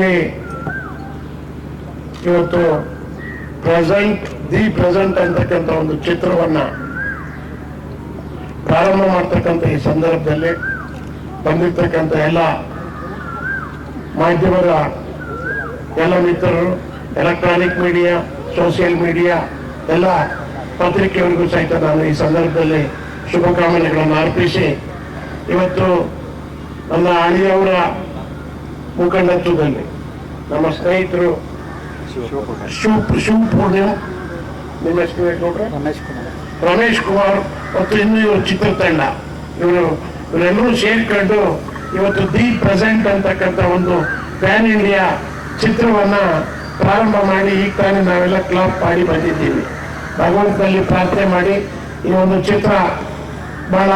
ಇಲ್ಲಿ ಇವತ್ತು present the present ಅಂತಕ್ಕಂಥ ಒಂದು ಚಿತ್ರವನ್ನ ಪ್ರಾರಂಭ ಮಾಡ್ತಕ್ಕಂಥ ಈ ಸಂದರ್ಭದಲ್ಲಿ ಬಂದಿರ್ತಕ್ಕಂಥ ಎಲ್ಲ ಮಾಧ್ಯಮದ ಎಲ್ಲ ಮಿತ್ರರು ಎಲೆಕ್ಟ್ರಾನಿಕ್ ಮೀಡಿಯಾ ಸೋಷಿಯಲ್ ಮೀಡಿಯಾ ಎಲ್ಲ ಪತ್ರಿಕೆಯವರಿಗೂ ಸಹಿತ ನಾನು ಈ ಸಂದರ್ಭದಲ್ಲಿ ಶುಭಕಾಮನೆಗಳನ್ನು ಅರ್ಪಿಸಿ ಇವತ್ತು ನನ್ನ ಅಳಿಯವರ ಮುಖಂಡತ್ವದಲ್ಲಿ. ನಮ್ಮ ಸ್ನೇಹಿತರು ಶಿವ ಶಿವ ಪೂರ್ಣಿಮಾ ನಿಮ್ಮ ಹೆಸರು? ರಮೇಶ್ ಕುಮಾರ್. ರಮೇಶ್ ಕುಮಾರ್ ಮತ್ತು ಇನ್ನು ಇವರು ಚಿತ್ರತಂಡ. ಇವರು ಇವರೆಲ್ಲರೂ ಸೇರ್ಕೊಂಡು ಇವತ್ತು ದಿ ಪ್ರೆಸೆಂಟ್ ಅಂತಕ್ಕಂಥ ಒಂದು ಪ್ಯಾನ್ ಇಂಡಿಯಾ ಚಿತ್ರವನ್ನ ಪ್ರಾರಂಭ ಮಾಡಿ ಈಗ ತಾನೇ ನಾವೆಲ್ಲ ಕ್ಲಬ್ ಮಾಡಿ ಬಂದಿದ್ದೀವಿ. ಭಗವಂತನಲ್ಲಿ ಪ್ರಾರ್ಥನೆ ಮಾಡಿ ಈ ಒಂದು ಚಿತ್ರ ಬಹಳ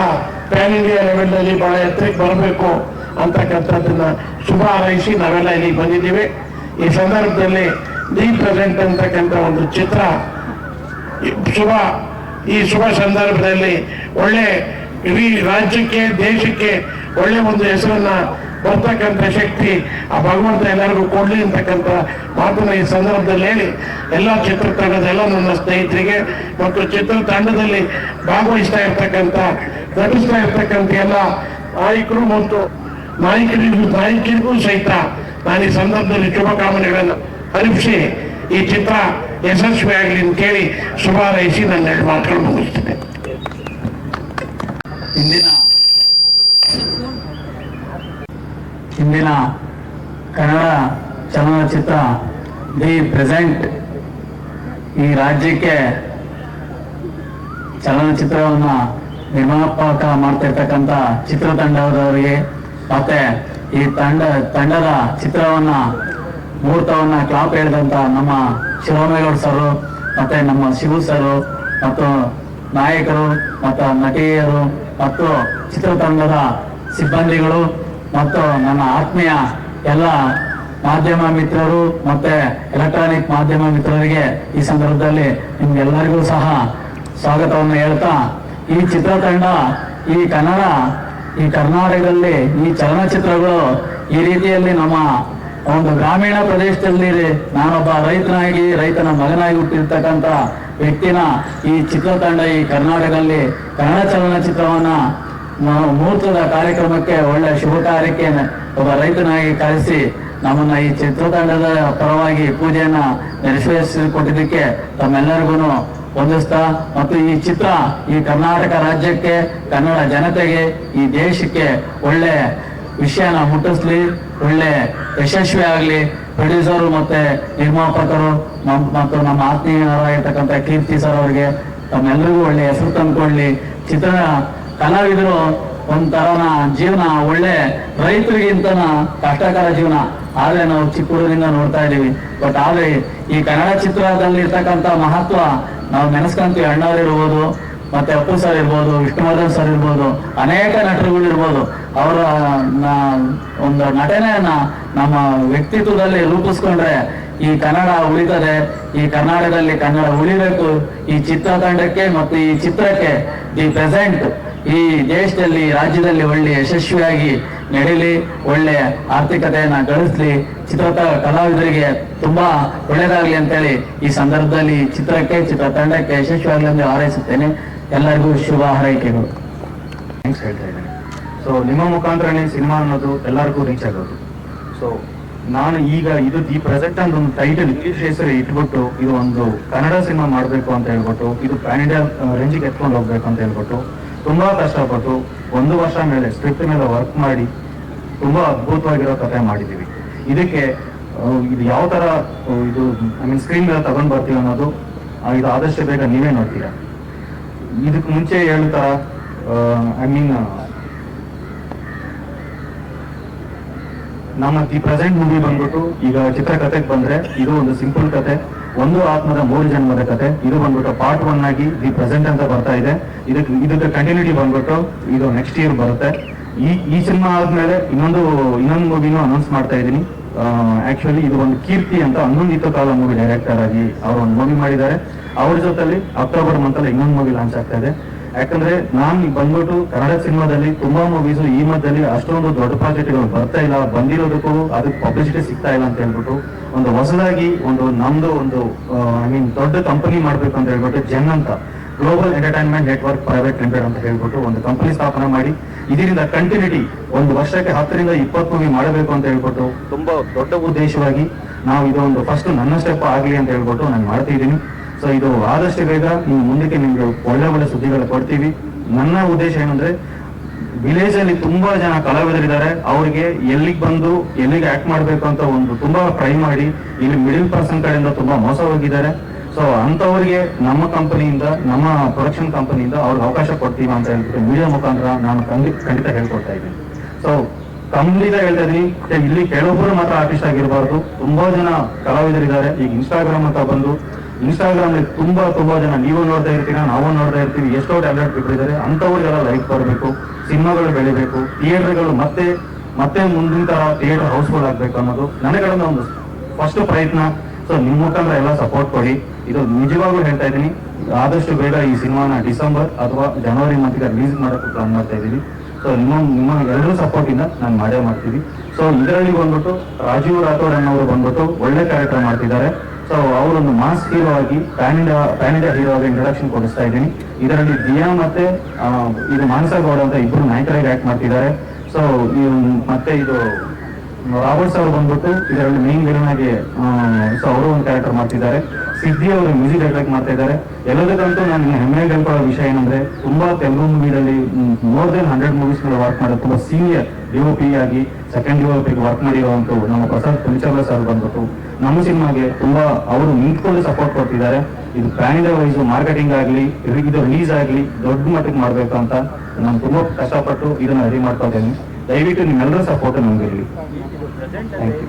ಪ್ಯಾನ್ ಇಂಡಿಯಾ ಲೆವೆಲ್ನಲ್ಲಿ ಬಹಳ ಎತ್ತರಕ್ಕೆ ಬರಬೇಕು. ಅಂತಕ್ಕಂಥದ್ದನ್ನ ಶುಭ ಹಾರೈಸಿ ನಾವೆಲ್ಲ ಇಲ್ಲಿಗೆ ಬಂದಿದ್ದೀವಿ. ಈ ಸಂದರ್ಭದಲ್ಲಿ ದಿ ಪ್ರೆಸೆಂಟ್ ಅಂತಕ್ಕಂಥ ಒಂದು ಚಿತ್ರ ಶುಭ, ಈ ಶುಭ ಸಂದರ್ಭದಲ್ಲಿ ಒಳ್ಳೆ ಇಡೀ ರಾಜ್ಯಕ್ಕೆ, ದೇಶಕ್ಕೆ ಒಳ್ಳೆ ಒಂದು ಹೆಸರನ್ನ ಬರ್ತಕ್ಕಂಥ ಶಕ್ತಿ ಆ ಭಗವಂತ ಎಲ್ಲರಿಗೂ ಕೊಡ್ಲಿ ಅಂತಕ್ಕಂಥ ಮಾತನ್ನ ಈ ಸಂದರ್ಭದಲ್ಲಿ ಹೇಳಿ, ಎಲ್ಲ ಚಿತ್ರತಂಡದ ಎಲ್ಲ ನನ್ನ ಸ್ನೇಹಿತರಿಗೆ ಮತ್ತು ಚಿತ್ರತಂಡದಲ್ಲಿ ಭಾಗವಹಿಸ್ತಾ ಇರ್ತಕ್ಕಂಥ ನಟಿಸ್ತಾ ಇರ್ತಕ್ಕಂಥ ಎಲ್ಲ ನಾಯಕರು ಮತ್ತು ನಾಯಕರಿಗೂ ನಾಯಕಿಗೂ ಸಹಿತ ನಾನು ಈ ಸಂದರ್ಭದಲ್ಲಿ ಶುಭಕಾಮನೆಗಳನ್ನು ಅರ್ಪಿಸಿ ಈ ಚಿತ್ರ ಯಶಸ್ವಿಯಾಗಲಿ ಅಂತ ಕೇಳಿ ಶುಭ ಹಾರೈಸಿ ನನ್ನ ಎರಡು ಮಾತುಗಳನ್ನು ಮುಗಿಸ್ತೇನೆ. ಇಂದಿನ ಇಂದಿನ ಕನ್ನಡ ಚಲನಚಿತ್ರ ದಿ ಪ್ರೆಸೆಂಟ್ ಈ ರಾಜ್ಯಕ್ಕೆ ಚಲನಚಿತ್ರವನ್ನ ನಿರ್ಮಾಪಕ ಮಾಡ್ತಿರ್ತಕ್ಕಂಥ ಚಿತ್ರತಂಡದವರಿಗೆ ಮತ್ತೆ ಈ ತಂಡ, ತಂಡದ ಚಿತ್ರವನ್ನ, ಮುಹೂರ್ತವನ್ನ ಕ್ಲಾಪ್ ಹೇಳಿದಂತ ನಮ್ಮ ಶಿವಮೇಗೌಡ ಸರ್, ಮತ್ತೆ ನಮ್ಮ ಶಿವು ಸರ್, ಮತ್ತು ನಾಯಕರು, ಮತ್ತು ನಟಿಯರು, ಮತ್ತು ಚಿತ್ರತಂಡದ ಸಿಬ್ಬಂದಿಗಳು, ಮತ್ತು ನನ್ನ ಆತ್ಮೀಯ ಎಲ್ಲ ಮಾಧ್ಯಮ ಮಿತ್ರರು, ಮತ್ತೆ ಎಲೆಕ್ಟ್ರಾನಿಕ್ ಮಾಧ್ಯಮ ಮಿತ್ರರಿಗೆ ಈ ಸಂದರ್ಭದಲ್ಲಿ ನಿಮ್ಗೆಲ್ಲರಿಗೂ ಸಹ ಸ್ವಾಗತವನ್ನು ಹೇಳ್ತಾ, ಈ ಚಿತ್ರತಂಡ, ಈ ಕನ್ನಡ ಈ ಕರ್ನಾಟಕದಲ್ಲಿ ಈ ಚಲನಚಿತ್ರಗಳು ಈ ರೀತಿಯಲ್ಲಿ ನಮ್ಮ ಒಂದು ಗ್ರಾಮೀಣ ಪ್ರದೇಶದಲ್ಲಿ ನಾನೊಬ್ಬ ರೈತನಾಗಿ, ರೈತನ ಮಗನಾಗಿ ಹುಟ್ಟಿರ್ತಕ್ಕಂಥ ವ್ಯಕ್ತಿನ ಈ ಚಿತ್ರತಂಡ ಈ ಕರ್ನಾಟಕದಲ್ಲಿ ಕನ್ನಡ ಚಲನಚಿತ್ರವನ್ನ ಮುಹೂರ್ತದ ಕಾರ್ಯಕ್ರಮಕ್ಕೆ, ಒಳ್ಳೆ ಶುಭ ಕಾರ್ಯಕ್ಕೆ ಒಬ್ಬ ರೈತನಾಗಿ ಕರೆಸಿ ನಮ್ಮನ್ನ ಈ ಚಿತ್ರತಂಡದ ಪರವಾಗಿ ಪೂಜೆಯನ್ನ ನೆರವೇರಿಸಿಕೊಟ್ಟಿದ್ದಕ್ಕೆ ತಮ್ಮೆಲ್ಲರಿಗೂ ವಂದಿಸ್ತಾ ಮತ್ತು ಈ ಚಿತ್ರ ಈ ಕರ್ನಾಟಕ ರಾಜ್ಯಕ್ಕೆ, ಕನ್ನಡ ಜನತೆಗೆ, ಈ ದೇಶಕ್ಕೆ ಒಳ್ಳೆ ವಿಷಯನ ಮುಟ್ಟಿಸ್ಲಿ, ಒಳ್ಳೆ ಯಶಸ್ವಿ ಆಗಲಿ. ಪ್ರೊಡ್ಯೂಸರು ಮತ್ತೆ ನಿರ್ಮಾಪಕರು ಮತ್ತು ನಮ್ಮ ಆತ್ಮೀಯರಾಗಿರ್ತಕ್ಕಂಥ ಕೀರ್ತಿ ಸರ್ ಅವರಿಗೆ ತಮ್ಮೆಲ್ಲರಿಗೂ ಒಳ್ಳೆ ಹೆಸರು ತಂದ್ಕೊಳ್ಳಿ. ಚಿತ್ರ ಕಲಾವಿದರು ಒಂಥರನ ಜೀವನ, ಒಳ್ಳೆ ರೈತರಿಗಿಂತನ ಕಷ್ಟಕರ ಜೀವನ. ಆದರೆ ನಾವು ಚಿಕ್ಕ ಹುಡುಗರಿಂದ ನೋಡ್ತಾ ಇದೀವಿ ಬಟ್ ಆದರೆ ಈ ಕನ್ನಡ ಚಿತ್ರದಲ್ಲಿ ಇರ್ತಕ್ಕಂಥ ಮಹತ್ವ ನಾವು ನೆನೆಸ್ಕೊಂತೀವಿ ಅಣ್ಣವ್ರು ಇರ್ಬೋದು, ಮತ್ತೆ ಅಪ್ಪು ಸರ್ ಇರ್ಬೋದು, ವಿಷ್ಣುವರ್ಧನ್ ಸರ್ ಇರ್ಬೋದು, ಅನೇಕ ನಟರುಗಳು ಇರ್ಬೋದು. ಅವರ ಒಂದು ನಟನೆಯನ್ನ ನಮ್ಮ ವ್ಯಕ್ತಿತ್ವದಲ್ಲಿ ರೂಪಿಸ್ಕೊಂಡ್ರೆ ಈ ಕನ್ನಡ ಉಳಿತದೆ, ಈ ಕನ್ನಡದಲ್ಲಿ ಕನ್ನಡ ಉಳಿಬೇಕು. ಈ ಚಿತ್ರತಂಡಕ್ಕೆ ಮತ್ತು ಈ ಚಿತ್ರಕ್ಕೆ ದಿ ಪ್ರೆಸೆಂಟ್ ಈ ದೇಶದಲ್ಲಿ, ರಾಜ್ಯದಲ್ಲಿ ಒಳ್ಳೆ ಯಶಸ್ವಿಯಾಗಿ ನಡೀಲಿ, ಒಳ್ಳೆ ಆರ್ಥಿಕತೆಯನ್ನ ಗಳಿಸ್ಲಿ ಚಿತ್ರದ ಕಲಾವಿದರಿಗೆ ತುಂಬಾ ಒಳ್ಳೇದಾಗ್ಲಿ ಅಂತೇಳಿ ಈ ಸಂದರ್ಭದಲ್ಲಿ ಚಿತ್ರಕ್ಕೆ, ಚಿತ್ರ ತಂಡಕ್ಕೆ ಯಶಸ್ವಿಯಾಗಲಿ ಎಂದು ಹಾರೈಸುತ್ತೇನೆ. ಎಲ್ಲರಿಗೂ ಶುಭ ಹಾರೈಕೆಗಳು. ಥ್ಯಾಂಕ್ಸ್ ಹೇಳ್ತಾ ಇದ್ದೇನೆ. ಸೊ ನಿಮ್ಮ ಮುಖಾಂತರನೇ ಸಿನಿಮಾ ಅನ್ನೋದು ಎಲ್ಲರಿಗೂ ರೀಚ್ ಆಗೋದು. ಸೊ ನಾನು ಈಗ ಇದು ದಿ ಪ್ರೆಸೆಂಟ್ ಅಂತ ಒಂದು ಟೈಟಲ್ ಇಂಗ್ಲಿಷ್ ಹೆಸರು ಇಟ್ಬಿಟ್ಟು ಇದು ಒಂದು ಕನ್ನಡ ಸಿನಿಮಾ ಮಾಡಬೇಕು ಅಂತ ಹೇಳ್ಬಿಟ್ಟು, ಇದು ಪ್ಯಾನ್ ಇಂಡಿಯಾ ರೇಂಜಿಗೆ ಎತ್ಕೊಂಡು ಹೋಗ್ಬೇಕು ಅಂತ ಹೇಳ್ಬಿಟ್ಟು, ತುಂಬಾ ಕಷ್ಟಪಟ್ಟು ಒಂದು ವರ್ಷ ಮೇಲೆ ಸ್ಕ್ರಿಪ್ಟ್ ಮೇಲೆ ವರ್ಕ್ ಮಾಡಿ ತುಂಬಾ ಅದ್ಭುತವಾಗಿರೋ ಕಥೆ ಮಾಡಿದ್ದೀವಿ. ಇದಕ್ಕೆ ಇದು ಯಾವ ತರ ಇದು ಐ ಮೀನ್ ಸ್ಕ್ರೀನ್ ಮೇಲೆ ತಗೊಂಡ್ ಬರ್ತೀವಿ ಅನ್ನೋದು ಇದು ಆದಷ್ಟು ಬೇಗ ನೀವೇ ನೋಡ್ತೀರಾ. ಇದಕ್ಕೆ ಮುಂಚೆ ಹೇಳ್ತಾ ಐ ಮೀನ್ ನಮ್ಮ ದಿ ಪ್ರೆಸೆಂಟ್ ಮೂವಿ ಬಂದ್ಬಿಟ್ಟು ಈಗ ಚಿತ್ರಕಥೆಗೆ ಬಂದ್ರೆ ಇದು ಒಂದು ಸಿಂಪಲ್ ಕತೆ ಒಂದು ಆತ್ಮದ ಮೂರು ಜನ್ಮದ ಕತೆ ಇದು ಬಂದ್ಬಿಟ್ಟು ಪಾರ್ಟ್ ಒನ್ ಆಗಿ ದಿ ಪ್ರೆಸೆಂಟ್ ಅಂತ ಬರ್ತಾ ಇದೆ. ಇದಕ್ಕೆ ಇದಕ್ಕೆ ಕಂಟಿನ್ಯೂಟಿ ಬಂದ್ಬಿಟ್ಟು ಇದು ನೆಕ್ಸ್ಟ್ ಇಯರ್ ಬರುತ್ತೆ. ಈ ಈ ಸಿನಿಮಾ ಆದ್ಮೇಲೆ ಇನ್ನೊಂದು ಇನ್ನೊಂದು ಮೂವಿನೂ ಅನೌನ್ಸ್ ಮಾಡ್ತಾ ಇದ್ದೀನಿ. ಆಕ್ಚುಲಿ ಇದು ಒಂದು ಕೀರ್ತಿ ಅಂತ ಹನ್ನೊಂದಿತ್ತು ಕಾಲ ಮೂವಿ ಡೈರೆಕ್ಟರ್ ಆಗಿ ಅವರು ಒಂದು ಮೂವಿ ಮಾಡಿದ್ದಾರೆ. ಅವ್ರ ಜೊತೆಲಿ ಅಕ್ಟೋಬರ್ ಮಂತ್ ಅಲ್ಲಿ ಇನ್ನೊಂದು ಮೂವಿ ಲಾಂಚ್ ಆಗ್ತಾ ಇದೆ. ಯಾಕಂದ್ರೆ ನಾನು ಬಂದ್ಬಿಟ್ಟು ಕನ್ನಡ ಸಿನಿಮಾದಲ್ಲಿ ತುಂಬಾ ಮೂವೀಸ್ ಈ ಮಧ್ಯದಲ್ಲಿ ಅಷ್ಟೊಂದು ದೊಡ್ಡ ಪ್ರಾಜೆಕ್ಟ್ಗಳು ಬರ್ತಾ ಇಲ್ಲ. ಬಂದಿರೋದಕ್ಕೂ ಅದಕ್ಕೆ ಪಬ್ಲಿಸಿಟಿ ಸಿಗ್ತಾ ಇಲ್ಲ ಅಂತ ಹೇಳ್ಬಿಟ್ಟು ಒಂದು ಹೊಸದಾಗಿ ಒಂದು ನಮ್ದು ಒಂದು ಐ ಮೀನ್ ದೊಡ್ಡ ಕಂಪನಿ ಮಾಡ್ಬೇಕು ಅಂತ ಹೇಳ್ಬಿಟ್ಟು ಜನ್ ಅಂತ global entertainment network private limited ಅಂತ ಹೇಳ್ಬಿಟ್ಟು ಒಂದು ಕಂಪನಿ ಸ್ಥಾಪನೆ ಮಾಡಿ ಇದರಿಂದ ಕಂಟಿನ್ಯೂಟಿ ಒಂದು ವರ್ಷಕ್ಕೆ ಹತ್ತರಿಂದ ಇಪ್ಪತ್ತು ಮೂವಿ ಮಾಡಬೇಕು ಅಂತ ಹೇಳ್ಬಿಟ್ಟು ತುಂಬಾ ದೊಡ್ಡ ಉದ್ದೇಶವಾಗಿ ನಾವು ಇದೊಂದು ಫಸ್ಟ್ ನನ್ನ ಸ್ಟೆಪ್ ಆಗಲಿ ಅಂತ ಹೇಳ್ಬಿಟ್ಟು ನಾನು ಮಾಡ್ತಿದ್ದೀನಿ ಸೊ ಇದು ಆದಷ್ಟು ಬೇಗ ನೀವು ಮುಂದಕ್ಕೆ ನಿಮ್ಗೆ ಒಳ್ಳೆ ಒಳ್ಳೆ ಸುದ್ದಿಗಳು ಕೊಡ್ತೀವಿ. ನನ್ನ ಉದ್ದೇಶ ಏನಂದ್ರೆ ವಿಲೇಜ್ ಅಲ್ಲಿ ತುಂಬಾ ಜನ ಕಲಾವಿದರಿದ್ದಾರೆ. ಅವ್ರಿಗೆ ಎಲ್ಲಿಗೆ ಬಂದು ಎಲ್ಲಿಗೆ ಆಕ್ಟ್ ಮಾಡ್ಬೇಕು ಅಂತ ಒಂದು ತುಂಬಾ ಟ್ರೈ ಮಾಡಿ ಇಲ್ಲಿ ಮಿಡಿಲ್ ಪರ್ಸನ್ ಕಡೆಯಿಂದ ತುಂಬಾ ಮೋಸ ಹೋಗಿದ್ದಾರೆ ಸೊ ಅಂತವರಿಗೆ ನಮ್ಮ ಕಂಪನಿಯಿಂದ ನಮ್ಮ ಪ್ರೊಡಕ್ಷನ್ ಕಂಪನಿಯಿಂದ ಅವ್ರಿಗೆ ಅವಕಾಶ ಕೊಡ್ತೀವ ಅಂತ ಹೇಳ್ಬಿಟ್ಟು ಮೀಡಿಯಾ ಮುಖಾಂತರ ನಾನು ಖಂಡಿತ ಖಂಡಿತ ಹೇಳ್ಕೊಡ್ತಾ ಇದ್ದೀನಿ. ಸೊ ಖಂಡಿತ ಹೇಳ್ತಾ ಇದೀನಿ ಇಲ್ಲಿ ಕೆಲವೊಬ್ಬರು ಮಾತ್ರ ಆರ್ಟಿಸ್ಟ್ ಆಗಿರಬಾರ್ದು. ತುಂಬಾ ಜನ ಕಲಾವಿದರಿದ್ದಾರೆ. ಈಗ ಇನ್ಸ್ಟಾಗ್ರಾಮ್ ಅಂತ ಬಂದು ಇನ್ಸ್ಟಾಗ್ರಾಮ್ ತುಂಬಾ ತುಂಬಾ ಜನ ನೀವು ನೋಡ್ತಾ ಇರ್ತೀರಾ, ನಾವು ನೋಡ್ತಾ ಇರ್ತೀವಿ. ಎಷ್ಟೋ ಟ್ಯಾಬ್ಲೆಟ್ ಪೀಪಲ್ ಇದ್ದಾರೆ ಅಂತವ್ರಿಗೆಲ್ಲ ಲೈಫ್ ಬರಬೇಕು ಸಿನಿಮಾಗಳು ಬೆಳಿಬೇಕು. ಥಿಯೇಟರ್ಗಳು ಮತ್ತೆ ಮತ್ತೆ ಮುಂದಿನ ತರ ಥಿಯೇಟರ್ ಹೌಸ್ಫುಲ್ ಆಗ್ಬೇಕು ಅನ್ನೋದು ಕಡೆಯಿಂದ ಒಂದು ಫಸ್ಟ್ ಪ್ರಯತ್ನ. ಸೊ ನಿಮ್ಮ ಮುಖಾಂತರ ಎಲ್ಲ ಸಪೋರ್ಟ್ ಕೊಡಿ. ಇದು ನಿಜವಾಗ್ಲೂ ಹೇಳ್ತಾ ಇದ್ದೀನಿ. ಆದಷ್ಟು ಬೇಗ ಈ ಸಿನಿಮಾನ ಡಿಸೆಂಬರ್ ಅಥವಾ ಜನವರಿ ಮಂತ್ಗೆ ರಿಲೀಸ್ ಮಾಡೋಕ್ಕೆ ಪ್ಲಾನ್ ಮಾಡ್ತಾ ಇದ್ದೀವಿ ಸೊ ನಿಮ್ಮ ನಿಮ್ಮ ಎಲ್ಲರೂ ಸಪೋರ್ಟಿಂದ ನಾನು ಮಾಡೇ ಮಾಡ್ತೀವಿ. ಸೊ ಇದರಲ್ಲಿ ಬಂದ್ಬಿಟ್ಟು ರಾಜೀವ್ ರಾಥೋಡ್ ಅನ್ನೋರು ಬಂದ್ಬಿಟ್ಟು ಒಳ್ಳೆ ಕ್ಯಾರೆಕ್ಟರ್ ಮಾಡ್ತಿದ್ದಾರೆ. ಸೊ ಅವರೊಂದು ಮಾಸ್ ಹೀರೋ ಆಗಿ pan India pan India hero ಆಗಿ ಇಂಟ್ರಡಕ್ಷನ್ ಕೊಡಿಸ್ತಾ ಇದ್ದೀನಿ. ಇದರಲ್ಲಿ ದಿಯಾ ಮತ್ತೆ ಇದು ಮಾನಸ ಗೌಡ ಅಂತ ಇಬ್ಬರು ನಾಯಕರಾಗಿ ಆಕ್ಟ್ ಮಾಡ್ತಿದ್ದಾರೆ. ಸೊ ಮತ್ತೆ ಇದು ರಾಬರ್ಟ್ಸ್ ಅವರು ಬಂದ್ಬಿಟ್ಟು ಇದರಲ್ಲಿ ಮೇನ್ ವಿಲನ್ ಆಗಿ ಸೊ ಅವರು ಒಂದು ಕ್ಯಾರೆಕ್ಟರ್ ಮಾಡ್ತಿದ್ದಾರೆ. ಸಿದ್ಧಿ ಅವರು ಮ್ಯೂಸಿಕ್ ಡೈರೆಕ್ಟ್ ಮಾಡ್ತಾ ಇದ್ದಾರೆ. ಎಲ್ಲದಕ್ಕಂತೂ ನಾನು ಹೆಮ್ಮೆ ಹೇಳ್ಕೊಳ್ಳೋ ವಿಷಯ ಏನಂದ್ರೆ, ತುಂಬಾ ತೆಲುಗು ಮೂವಿಗಳಲ್ಲಿ ಮೋರ್ ದೆನ್ ಹಂಡ್ರೆಡ್ ಮೂವೀಸ್ಗಳು ವರ್ಕ್ ಮಾಡೋದು ತುಂಬಾ ಸೀನಿಯರ್ ಡಿಒ ಪಿ ಆಗಿ ಸೆಕೆಂಡ್ ಡಿಒ ಪಿ ವರ್ಕ್ ಮಾಡಿರುವಂತೂ ನಮ್ಮ ಪ್ರಸಾದ್ ಪುಲಿಚರ್ಲ ಸರ್ ಬಂದ್ಬಿಟ್ಟು. ನಮ್ಮ ಸಿನಿಮಾಗೆ ತುಂಬಾ ಅವರು ನಿಂತ್ಕೊಂಡು ಸಪೋರ್ಟ್ ಕೊಡ್ತಿದ್ದಾರೆ. ಇದು ಬ್ರ್ಯಾಂಡ್ ವೈಸ್ ಮಾರ್ಕೆಟಿಂಗ್ ಆಗಲಿ, ಇದು ರಿಲೀಸ್ ಆಗಲಿ, ದೊಡ್ಡ ಮಟ್ಟಕ್ಕೆ ಮಾಡಬೇಕು ಅಂತ ನಾನು ತುಂಬಾ ಕಷ್ಟಪಟ್ಟು ಇದನ್ನ ರೆಡಿ ಮಾಡ್ತಾ ಇದ್ದೀನಿ ದಯವಿಟ್ಟು ನಿಮ್ಮೆಲ್ಲರ ಸಪೋರ್ಟ್ ನಮಗಿರಲಿ ಥ್ಯಾಂಕ್ ಯು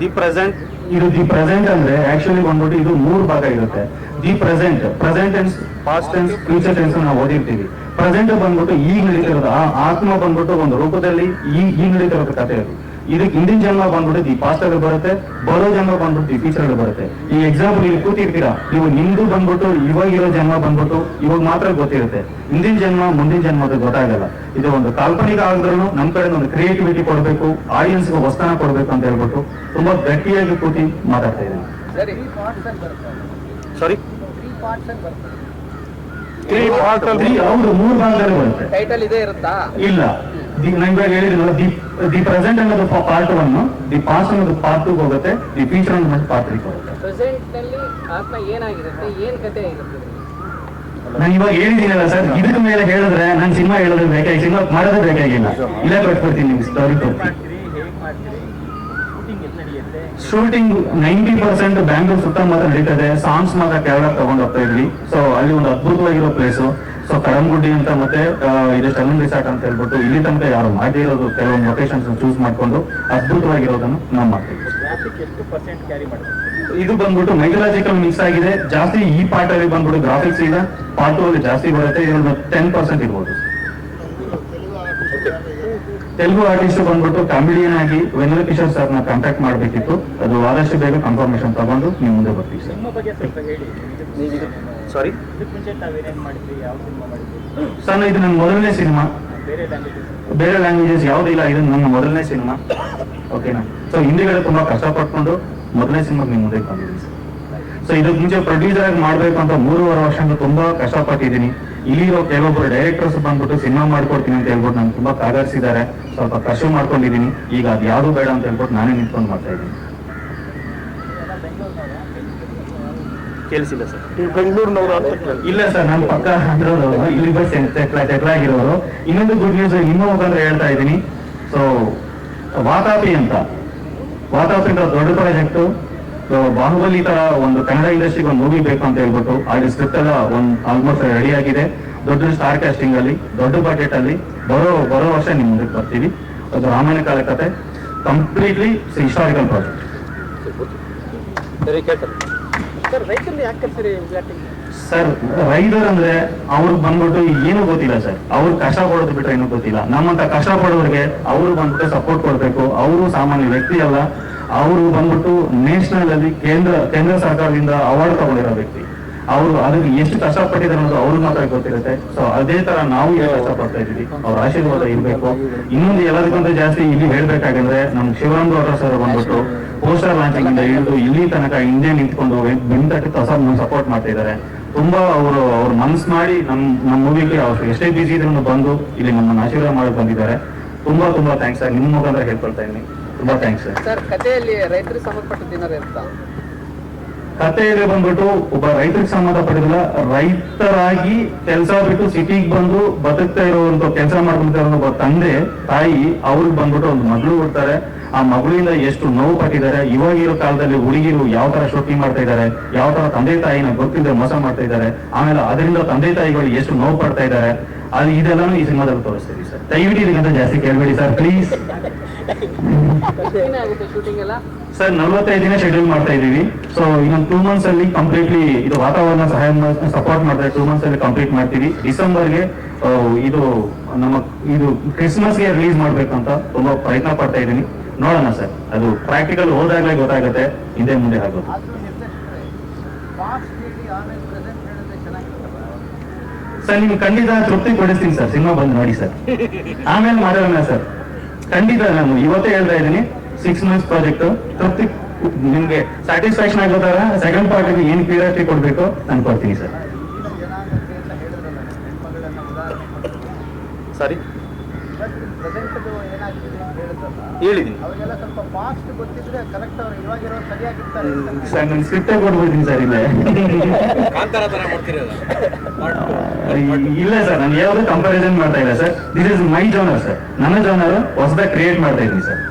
ದಿ ಪ್ರೆಸೆಂಟ್ ಇದು ದಿ ಪ್ರೆಸೆಂಟ್ ಅಂದ್ರೆ ಆಕ್ಚುಲಿ ಬಂದ್ಬಿಟ್ಟು ಇದು ಮೂರು ಭಾಗ ಇರುತ್ತೆ. The present present tense past tense future tense ನಾವು ಓದಿರ್ತೀವಿ. ಪ್ರೆಸೆಂಟ್ ಬಂದ್ಬಿಟ್ಟು ಈಗ ನಡೀತಿರೋದು ಆ ಆತ್ಮ ಬಂದ್ಬಿಟ್ಟು ಒಂದು ರೂಪದಲ್ಲಿ ಈ ಈಗ ನಡೀತಿರೋದು ಕಥೆ ಅದು. ಇದಕ್ಕೆ ಹಿಂದಿನ ಜನ್ಮ ಬಂದ್ಬಿಟ್ಟು ಈ ಪಾಸ್ಟ್ ಅಲ್ಲಿ ಬರುತ್ತೆ ಬರೋ ಜನ್ಮ ಬಂದ್ಬಿಟ್ಟು ಈ ಫ್ಯೂಚರ್ ಅಲ್ಲಿ ಬರುತ್ತೆ. ಈ ಎಕ್ಸಾಂಪಲ್ ಇಲ್ಲಿ ಕೂತಿರ್ತೀರಾ? ನೀವು ನಿಮ್ದು ಬಂದ್ಬಿಟ್ಟು ಇವಾಗ ಇರೋ ಜನ್ಮ ಬಂದ್ಬಿಟ್ಟು ಇವಾಗ ಮಾತ್ರ ಗೊತ್ತಿರುತ್ತೆ. ಹಿಂದಿನ ಜನ್ಮ ಮುಂದಿನ ಜನ್ಮ ಅದು ಗೊತ್ತಾಗಲ್ಲ. ಇದು ಒಂದು ಕಾಲ್ಪನಿಕ ಆಗಿದ್ರು ನಮ್ ಕಡೆ ಒಂದು ಕ್ರಿಯೇಟಿವಿಟಿ ಕೊಡಬೇಕು ಆಡಿಯನ್ಸ್ ಹೊಸ್ತನ ಕೊಡ್ಬೇಕು ಅಂತ ಹೇಳ್ಬಿಟ್ಟು ತುಂಬಾ ಗಟ್ಟಿಯಾಗಿ ಕೂತಿ ಮಾತಾಡ್ತಾ ಇದ್ದೀನಿ. ಸರಿ. ಮೂರು ಭಾಗದಲ್ಲಿ ಬರುತ್ತೆ. ಟೈಟಲ್ ಇದೇ ಇರುತ್ತಾ? ಇಲ್ಲ. ದಿ ನಾನು ಹೇಳಿದ್ರು ಹೇಳಿದ್ನಲ್ಲ ದಿ ದಿ ಪ್ರೆಸೆಂಟ್ ಅನ್ನೋದು ಪಾರ್ಟ್ ಒನ್ ದಿ ಪಾಸ್ಟ್ ಅನ್ನೋದು ಪಾರ್ಟ್ ಟೂ ಹೋಗುತ್ತೆ ದಿ ಫ್ಯೂಚರ್ ಅನ್ನೋದು ಪಾರ್ಟ್ ತ್ರೀ ಹೋಗುತ್ತೆ. ನಾನು ಇವಾಗ ಹೇಳಿದ್ದೀನಲ್ಲ ಸರ್ ಇದ್ರ ಮೇಲೆ ಹೇಳಿದ್ರೆ ನಾನು ಸಿನಿಮಾ ಹೇಳೋದು ಬೇಕಾಗಿ ಸಿನಿಮಾ ಮಾಡೋದೇ ಬೇಕಾಗಿಲ್ಲ. ಇಲ್ಲ ಕೊಟ್ಬಿಡ್ತೀನಿ ನಿಮ್ಗೆ story shooting ninety percent Bangalore ಸುತ್ತಮುತ್ತ ನಡೀತದೆ. ಸಾಂಗ್ಸ್ ಮಾತ್ರ ಕೇರಳ ತಗೊಂಡ್ ಹೋಗ್ತಾ ಇದ್ವಿ. ಸೊ ಅಲ್ಲಿ ಒಂದು ಅದ್ಭುತವಾಗಿರೋ ಪ್ಲೇಸು ಸೊ ಕಡಂಗುಡ್ಡಿ ಅಂತ ಮತ್ತೆ ಇದೆ ಇದು ಸ್ಟೆಲನ್ ರಿಸಾರ್ಟ್ ಅಂತ ಹೇಳ್ಬಿಟ್ಟು ಇಲ್ಲಿ ತನಕ ಯಾರು ಮಾಡಿ ಇರೋದು ಕೆಲವೊಂದು ಲೊಕೇಶನ್ಸ್ ಚೂಸ್ ಮಾಡ್ಕೊಂಡು ಅದ್ಭುತವಾಗಿರೋದನ್ನು ನಾವು ಮಾಡ್ತೀವಿ ಇದು ಬಂದ್ಬಿಟ್ಟು ಮೈಥಲಾಜಿಕಲ್ ಮಿಕ್ಸ್ ಆಗಿದೆ. ಜಾಸ್ತಿ ಈ ಪಾರ್ಟ್ ಅಲ್ಲಿ ಬಂದ್ಬಿಟ್ಟು ಗ್ರಾಫಿಕ್ಸ್ ಈಗ ಪಾರ್ಟ್ ಅಲ್ಲಿ ಜಾಸ್ತಿ ಬರುತ್ತೆ. ಇದೊಂದು ಟೆನ್ ಪರ್ಸೆಂಟ್ ಇರ್ಬೋದು. ತೆಲುಗು ಆರ್ಟಿಸ್ಟ್ ಬಂದ್ಬಿಟ್ಟು ಕಾಮಿಡಿಯನ್ ಆಗಿ ವೆನಿಲ ಕಿಶೋರ್ ಸರ್ನ ಕಾಂಟ್ಯಾಕ್ಟ್ ಮಾಡಬೇಕಿತ್ತು. ಅದು ಆದಷ್ಟು ಬೇಗ ಕನ್ಫರ್ಮೇಶನ್ ತಗೊಂಡು ನೀವು ಮುಂದೆ ಬರ್ತೀವಿ ಸರ್ ಸಾರಿ ಇದಕ್ಕೆ ಮುಂಚೆ ತಾವೇನೇನು ಮಾಡಿದ್ರಿ ಯಾವ ಸಿನಿಮಾ ಮಾಡಿದ್ರಿ ಸರ್ ಇದು ನನ್ನ ಮೊದಲನೇ ಸಿನಿಮಾ. ಬೇರೆ ಲ್ಯಾಂಗ್ವೇಜಸ್ ಬೇರೆ ಲ್ಯಾಂಗ್ವೇಜಸ್ ಯಾವುದಿಲ್ಲ ಇದು ನನ್ನ ಮೊದಲನೇ ಸಿನಿಮಾ. ಓಕೆನಾ ಸೊ ಹಿಂದಿಗಡೆ ತುಂಬಾ ಕಷ್ಟಪಟ್ಕೊಂಡು ಮೊದಲನೇ ಸಿನಿಮಾ ನಿಮ್ಮ ಮುಂದೆ ಬಂದಿದ್ದೀನಿ ಸೊ ಇದಕ್ಕೆ ಮುಂಚೆ ಪ್ರೊಡ್ಯೂಸರ್ ಆಗಿ ಮಾಡಬೇಕು ಅಂತ ಮೂರುವರೆ ವರ್ಷದಿಂದ ತುಂಬಾ ಕಷ್ಟಪಟ್ಟಿದ್ದೀನಿ. ಇಲ್ಲಿರೋ ಕೆಲವೊಬ್ಬರು ಡೈರೆಕ್ಟರ್ಸ್ ಬಂದ್ಬಿಟ್ಟು ಸಿನಿಮಾ ಮಾಡ್ಕೊಡ್ತೀನಿ ಅಂತ ಹೇಳ್ಬಿಟ್ಟು ನಾನು ತುಂಬಾ ಕಾಗರಿಸಿದ್ದಾರೆ. ಸ್ವಲ್ಪ ಖರ್ಚು ಮಾಡ್ಕೊಂಡಿದ್ದೀನಿ. ಈಗ ಅದು ಯಾವುದು ಬೇಡ ಅಂತ ಹೇಳ್ಬಿಟ್ಟು ನಾನೇ ನಿಂತ್ಕೊಂಡು ಮಾಡ್ತಾ ಇದ್ದೀನಿ. ಕೇಳಿಸಿಲ್ಲ ಸರ್. ನೀವು ಬೆಂಗಳೂರಿನವರು ಅಂತ ಕೇಳಿ. ಇಲ್ಲ ಸರ್ ನಾನು ಪಕ್ಕ ಹತ್ತಿರದವರು ಇಲ್ಲಿ ಬಸ್ ಆಗಿರೋರು ಇನ್ನೊಂದು ಗುಡ್ ನ್ಯೂಸ್ ಇನ್ನೂ ಮುಖಾಂತರ ಹೇಳ್ತಾ ಇದ್ದೀನಿ. ಸೊ ವಾತಾಪಿ ಅಂತ. ವಾತಾಪಿ ಅಂತ ದೊಡ್ಡ ಪ್ರಾಜೆಕ್ಟ್ ಬಾಹುಬಲಿ ತರ ಒಂದು ಕನ್ನಡ ಇಂಡಸ್ಟ್ರಿಗೆ ಒಂದು ಮೂವಿ ಬೇಕು ಅಂತ ಹೇಳ್ಬಿಟ್ಟು ಆ ಸ್ಕ್ರಿಪ್ಟ್ ಎಲ್ಲ ಒಂದು ಆಲ್ಮೋಸ್ಟ್ ರೆಡಿ ಆಗಿದೆ. ದೊಡ್ಡ ಸ್ಟಾರ್ ಕಾಸ್ಟಿಂಗ್ ಅಲ್ಲಿ ದೊಡ್ಡ ಬಜೆಟ್ ಅಲ್ಲಿ ಬರೋ ಬರೋ ವರ್ಷ ನಿಮ್ ಮುಂದಕ್ಕೆ ಬರ್ತೀವಿ. ಅದು ರಾಮಾಯಣ ಕಾಲ ಕತೆ ಕಂಪ್ಲೀಟ್ಲಿ ಹಿಸ್ಟಾರಿಕಲ್ ಪ್ರಾಜೆಕ್ಟ್ ಸರ್, ರೈತರ್ ಅಂದ್ರೆ ಅವ್ರಿಗೆ ಬಂದ್ಬಿಟ್ಟು ಏನು ಗೊತ್ತಿಲ್ಲ ಸರ್. ಅವ್ರು ಕಷ್ಟ ಕೊಡೋದು ಬಿಟ್ರೆ ಏನು ಗೊತ್ತಿಲ್ಲ. ನಮ್ಮಂತ ಕಷ್ಟ ಪಡೋರಿಗೆ ಅವರು ಬಂದ್ಬಿಟ್ಟು ಸಪೋರ್ಟ್ ಕೊಡ್ಬೇಕು. ಅವರು ಸಾಮಾನ್ಯ ವ್ಯಕ್ತಿ ಅಲ್ಲ. ಅವರು ಬಂದ್ಬಿಟ್ಟು ನ್ಯಾಷನಲ್ ಅಲ್ಲಿ ಕೇಂದ್ರ ಕೇಂದ್ರ ಸರ್ಕಾರದಿಂದ ಅವಾರ್ಡ್ ತಗೊಂಡಿರೋ ವ್ಯಕ್ತಿ. ಅವರು ಅದಕ್ಕೆ ಎಷ್ಟು ಕಷ್ಟಪಟ್ಟಿದ್ದಾರೆ ಅನ್ನೋದು ಅವ್ರಿಗೆ ಮಾತ್ರ ಗೊತ್ತಿರುತ್ತೆ. ಸೊ ಅದೇ ತರ ನಾವು ಕಷ್ಟಪಡ್ತಾ ಇದೀವಿ ಅವ್ರ ಆಶೀರ್ವಾದ ಇರ್ಬೇಕು. ಇನ್ನೊಂದು ಎಲ್ಲದಕ್ಕಿಂತ ಜಾಸ್ತಿ ಇಲ್ಲಿ ಹೇಳ್ಬೇಕಾಗಂದ್ರೆ ನಮ್ ಶಿವರಾಮ್ ಗೌಡ ಸರ್ ಬಂದ್ಬಿಟ್ಟು ಪೋಸ್ಟರ್ ಲಾಂಚಿಂಗ್ ಇಂದ ಹಿಡಿದು ಇಲ್ಲಿ ತನಕ ಹಿಂದೆ ನಿಂತ್ಕೊಂಡು ಬೆಂತಟ್ಟು ಕಸ ಸಪೋರ್ಟ್ ಮಾಡ್ತಾ ಇದ್ದಾರೆ. ತುಂಬಾ ಅವರು ಅವ್ರ ಮನ್ಸ್ ಮಾಡಿ ನಮ್ ನಮ್ಮ ಮೂವಿಗೆ ಅವ್ರು ಎಷ್ಟೇ ಬಿಸಿ ಇದ್ರು ಬಂದು ಇಲ್ಲಿ ನಮ್ಮನ್ನ ಆಶೀರ್ವಾದ ಮಾಡಿ ಬಂದಿದ್ದಾರೆ. ತುಂಬಾ ತುಂಬಾ ಥ್ಯಾಂಕ್ಸ್ ಸರ್ ನಿಮ್ಮ ಮುಖಾಂತರ ಹೇಳ್ಕೊಳ್ತಾ ಇದ್ದೀನಿ. ತುಂಬಾ ಥ್ಯಾಂಕ್ಸ್ ಸರ್ ಸರ್ ಕಥೆಯಲ್ಲಿ ರೈತರಿಗೆ ಸಂಬಂಧಪಟ್ಟ ದಿನ ಕಥೆಯಲ್ಲಿ ಬಂದ್ಬಿಟ್ಟು ಒಬ್ಬ ರೈತರಿಗೆ ಸಂಬಂಧಪಟ್ಟಿಲ್ಲ ರೈತರಾಗಿ ಕೆಲಸ ಬಿಟ್ಟು ಸಿಟಿಗೆ ಬಂದು ಬದುಕ್ತಾ ಇರುವಂತ ಕೆಲಸ ಮಾಡ್ಕೊಂತ ಒಬ್ಬ ತಂದೆ ತಾಯಿ ಅವ್ರಿಗೆ ಬಂದ್ಬಿಟ್ಟು ಒಂದು ಮಗಳು ಹುಡ್ತಾರೆ. ಆ ಮಗುವಿಂದ ಎಷ್ಟು ನೋವು ಪಟ್ಟಿದ್ದಾರೆ ಇವಾಗಿರೋ ಕಾಲದಲ್ಲಿ ಹುಡುಗಿರು ಯಾವ ತರ ಶೂಟಿಂಗ್ ಮಾಡ್ತಾ ಇದ್ದಾರೆ ಯಾವ ತರ ತಂದೆ ತಾಯಿನ ಗೊತ್ತಿದ್ರೆ ಮೋಸ ಮಾಡ್ತಾ ಇದ್ದಾರೆ ಆಮೇಲೆ ಅದರಿಂದ ತಂದೆ ತಾಯಿಗಳು ಎಷ್ಟು ನೋವು ಪಡ್ತಾ ಇದ್ದಾರೆ ಅದು ಇದೆಲ್ಲಾನು ಈ ಸಿನಿಮಾದಲ್ಲಿ ತೋರಿಸ್ತೀವಿ ಸರ್. ದಯವಿಟ್ಟು ಇದಕ್ಕಿಂತ ಜಾಸ್ತಿ ಕೇಳಬೇಡಿ ಸರ್ ಪ್ಲೀಸ್. ಸರ್ ನಲ್ವತ್ತೈದು ದಿನ ಶೆಡ್ಯೂಲ್ ಮಾಡ್ತಾ ಇದೀವಿ ಸೊ ಇನ್ನೊಂದು ಟೂ ಮಂತ್ಸ್ ಅಲ್ಲಿ ಕಂಪ್ಲೀಟ್ಲಿ ಇದು ವಾತಾವರಣ ಸಹಾಯ ಸಪೋರ್ಟ್ ಮಾಡ್ತಾರೆ ಟೂ ಮಂತ್ಸ್ ಅಲ್ಲಿ ಕಂಪ್ಲೀಟ್ ಮಾಡ್ತೀವಿ. ಡಿಸೆಂಬರ್ಗೆ ಇದು ನಮ್ಮ ಇದು ಕ್ರಿಸ್ಮಸ್ಗೆ ರಿಲೀಸ್ ಮಾಡ್ಬೇಕಂತ ತುಂಬಾ ಪ್ರಯತ್ನ ಪಡ್ತಾ ಇದ್ದೀನಿ. ನೋಡೋಣ ಸರ್. ಅದು ಪ್ರಾಕ್ಟಿಕಲ್ ಹೋದಾಗಲೇ ಗೊತ್ತಾಗುತ್ತೆ ಹಿಂದೆ ಮುಂದೆ ಆಗೋದು. ಸರ್ ನಿಮ್ಗೆ ಖಂಡಿತ ತೃಪ್ತಿ ಪಡಿಸ್ತೀನಿ ಸರ್ ಸಿನಿಮಾ ಬಂದು ನೋಡಿ ಸರ್. ಆಮೇಲೆ ಮಾಡೋಣ ಸರ್. ಖಂಡಿತ ನಾನು ಇವತ್ತೇ ಹೇಳ್ತಾ ಇದ್ದೀನಿ ಸಿಕ್ಸ್ ಮಂತ್ಸ್ ಪ್ರಾಜೆಕ್ಟ್ ತೃಪ್ತಿ ನಿಮ್ಗೆ ಸ್ಯಾಟಿಸ್ಫ್ಯಾಕ್ಷನ್ ಆಗೋದಾರ ಸೆಕೆಂಡ್ ಪಾರ್ಟ್ ಏನ್ ಕ್ಲಿಯರಿಟಿ ಕೊಡ್ಬೇಕು ನಾನು ಕೊಡ್ತೀನಿ ಸರ್. ಸಾರಿ. ಹೇಳಿದ್ದೀನಿ. ಸ್ವಲ್ಪ ಫಾಸ್ಟ್ ಗೊತ್ತಿದ್ರೆ ಕರೆಕ್ಟ್ ಅವ್ರು ಇವಾಗಿರೋ ಸರಿಯಾಗಿರ್ತಾರೆ ಸರ್ ನಾನು ಸ್ಕ್ರಿಪ್ಟೇ ಕೊಟ್ಬಿಡ್ತೀನಿ ಸರ್ ಕಾಂತಾರ ತರ ಮಾಡ್ತಿರಲ್ಲ? ಇಲ್ಲ ಸರ್ ನಾನು ಯಾವ್ದು ಕಂಪಾರಿಸನ್ ಮಾಡ್ತಾ ಇಲ್ಲ sir. This is my genre sir. ನನ್ನ ಜೋನರ್ ಹೊಸದಾಗಿ ಕ್ರಿಯೇಟ್ ಮಾಡ್ತಾ ಇದ್ದೀನಿ ಸರ್.